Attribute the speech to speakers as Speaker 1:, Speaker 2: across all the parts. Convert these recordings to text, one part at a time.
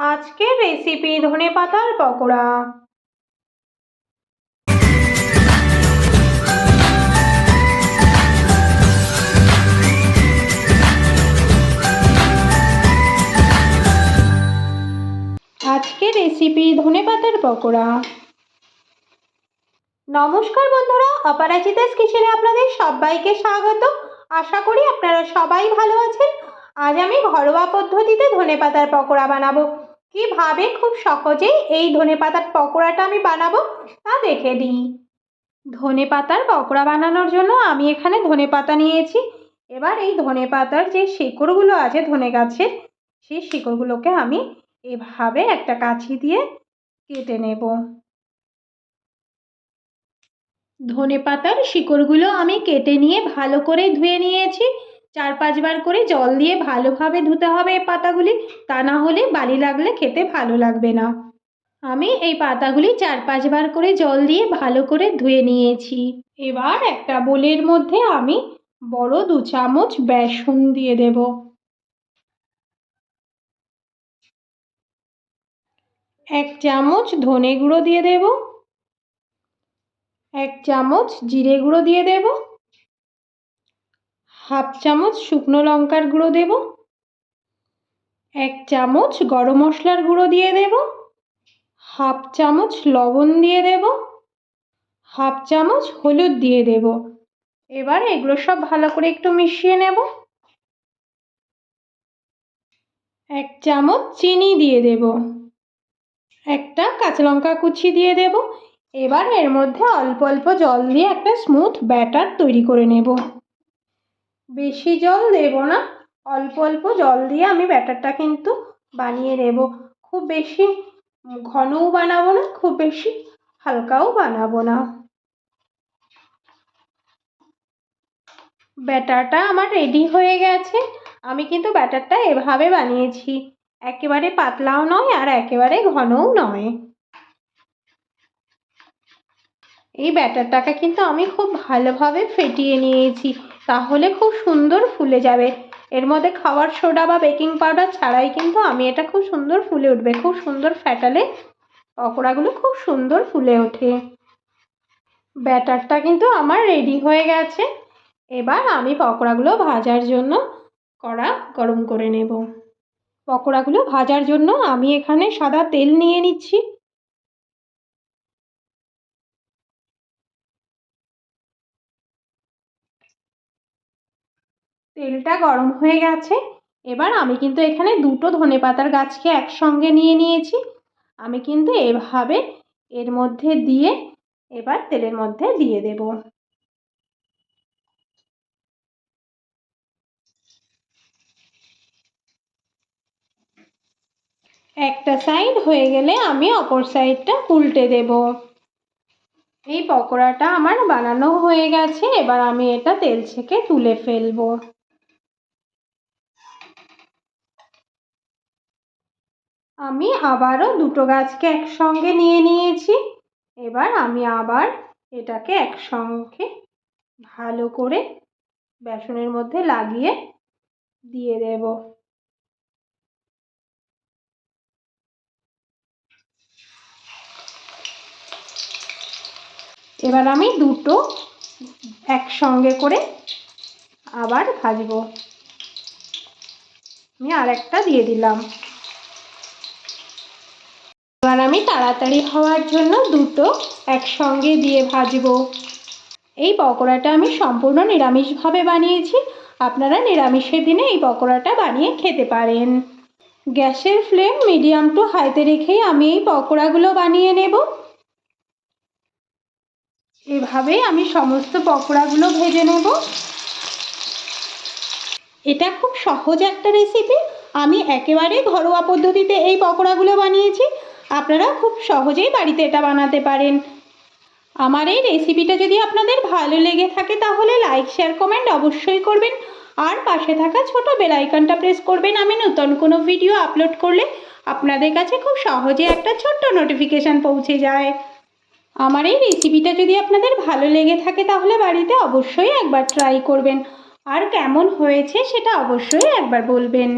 Speaker 1: আজকের রেসিপি ধনে পাতার পকোড়া। আজকের রেসিপি ধনে পাতার পকোড়া। নমস্কার বন্ধুরা, অপরাজিতাস কিচেনে আপনাদের সবাইকে স্বাগত। আশা করি আপনারা সবাই ভালো আছেন। আজ আমি ঘরোয়া পদ্ধতিতে ধনেপাতার পকোড়া বানাবো। কীভাবে খুব সহজেই এই ধনেপাতার পকোড়াটা আমি বানাবো, তা দেখে দিই ধনেপাতার পকোড়া বানানোর জন্য আমি এখানে ধনেপাতা নিয়েছি। এবার এই ধনেপাতার যে শিকড়গুলো আছে ধনে গাছের, সেই শিকড়গুলোকে আমি এভাবে একটা কাছি দিয়ে কেটে নেব। ধনে পাতার শিকড়গুলো আমি কেটে নিয়ে ভালো করে ধুয়ে নিয়েছি। চার পাঁচবার করে জল দিয়ে ভালোভাবে ধুতে হবে এই পাতাগুলি, তা না হলে বালি লাগলে খেতে ভালো লাগবে না। আমি এই পাতাগুলি চার পাঁচবার করে জল দিয়ে ভালো করে ধুয়ে নিয়েছি। এবার একটা বোলের মধ্যে আমি বড় দু চামচ বেসন দিয়ে দেব। এক চামচ ধনে গুঁড়ো দিয়ে দেব। এক চামচ জিরে গুঁড়ো দিয়ে দেব। হাফ চামচ শুকনো লঙ্কার গুঁড়ো দেব। এক চামচ গরম মশলার গুঁড়ো দিয়ে দেব। হাফ চামচ লবণ দিয়ে দেব। হাফ চামচ হলুদ দিয়ে দেব। এবার এগুলো সব ভালো করে একটু মিশিয়ে নেব। এক চামচ চিনি দিয়ে দেব। একটা কাঁচা লঙ্কা কুচি দিয়ে দেব। এবার এর মধ্যে অল্প অল্প জল দিয়ে একটা স্মুথ ব্যাটার তৈরি করে নেব। বেশি জল দেব না। অল্প অল্প জল দিয়ে আমি ব্যাটারটা কিন্তু বানিয়ে নেব। খুব বেশি ঘনও বানাবো না, খুব বেশি হালকাও বানাবো না। ব্যাটারটা আমার রেডি হয়ে গেছে। আমি কিন্তু ব্যাটারটা এভাবে বানিয়েছি। একেবারে পাতলাও নয় আর একেবারে ঘনও নয়। এই ব্যাটারটাকে কিন্তু আমি খুব ভালোভাবে ফেটিয়ে নিয়েছি। তাহলে খুব সুন্দর ফুলে যাবে। এর মধ্যে খাওয়ার সোডা বা বেকিং পাউডার ছাড়াই কিন্তু আমি এটা খুব সুন্দর ফুলে উঠবে, খুব সুন্দর ফ্যাটালে পকোড়াগুলো খুব সুন্দর ফুলে ওঠে। ব্যাটারটা কিন্তু আমার রেডি হয়ে গেছে। এবার আমি পকোড়াগুলো ভাজার জন্য কড়া গরম করে নেব। পকোড়াগুলো ভাজার জন্য আমি এখানে সাদা তেল নিয়ে নিচ্ছি। তেলটা গরম হয়ে গেছে। এবার আমি কিন্তু এখানে দুটো ধনে পাতার গাছকে একসঙ্গে নিয়ে নিয়েছি। আমি কিন্তু এভাবে এর মধ্যে দিয়ে এবার তেলের মধ্যে দিয়ে দেব। একটা সাইড হয়ে গেলে আমি অপর সাইডটা উল্টে দেব। এই পকোড়াটা আমার বানানো হয়ে গেছে। এবার আমি এটা তেল ছেঁকে তুলে ফেলব। আমি আবারও দুটো গাছকে একসঙ্গে নিয়ে নিয়েছি। এবার আমি আবার এটাকে একসঙ্গে ভালো করে বেসনের মধ্যে লাগিয়ে দিয়ে দেব। এবার আমি দুটো একসঙ্গে করে আবার ভাজবো। আমি আরেকটা দিয়ে দিলাম। এবার আমি তাড়াতাড়ি হওয়ার জন্য দুটো একসঙ্গে দিয়ে ভাজবো। এই পকোড়াটা আমি সম্পূর্ণ নিরামিষভাবে বানিয়েছি। আপনারা নিরামিষের দিনে এই পকোড়াটা বানিয়ে খেতে পারেন। গ্যাসের ফ্লেম মিডিয়াম টু হাইতে রেখেই আমি এই পকোড়াগুলো বানিয়ে নেব। এভাবেই আমি সমস্ত পকোড়াগুলো ভেজে নেব। এটা খুব সহজ একটা রেসিপি। আমি একেবারে ঘরোয়া পদ্ধতিতে এই পকোড়াগুলো বানিয়েছি। আপনারা খুব সহজেই বাড়িতে এটা বানাতে পারেন। আমার এই রেসিপিটা যদি আপনাদের ভালো লেগে থাকে, তাহলে লাইক শেয়ার কমেন্ট অবশ্যই করবেন। আর পাশে থাকা ছোট বেল আইকনটা প্রেস করবেন। আমি নতুন কোনো ভিডিও আপলোড করলে আপনাদের কাছে খুব সহজে একটা ছোট্ট নোটিফিকেশান পৌঁছে যায়। আমার এই রেসিপিটা যদি আপনাদের ভালো লেগে থাকে, তাহলে বাড়িতে অবশ্যই একবার ট্রাই করবেন। আর কেমন হয়েছে সেটা অবশ্যই একবার বলবেন।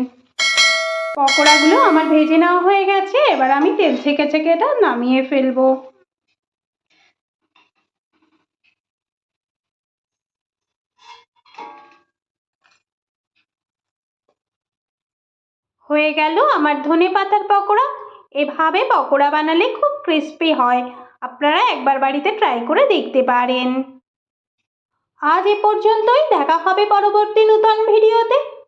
Speaker 1: পকোড়াগুলো আমার ভেজে নেওয়া হয়ে গেছে, এবার আমি তেল ছেঁকে ছেঁকে এটা নামিয়ে ফেলব। হয়ে গেল আমার ধনে পাতার পকোড়া। এভাবে পকোড়া বানালে খুব ক্রিস্পি হয়। আপনারা একবার বাড়িতে ট্রাই করে দেখতে পারেন। আজ এ পর্যন্তই, দেখা হবে পরবর্তী নূতন ভিডিওতে।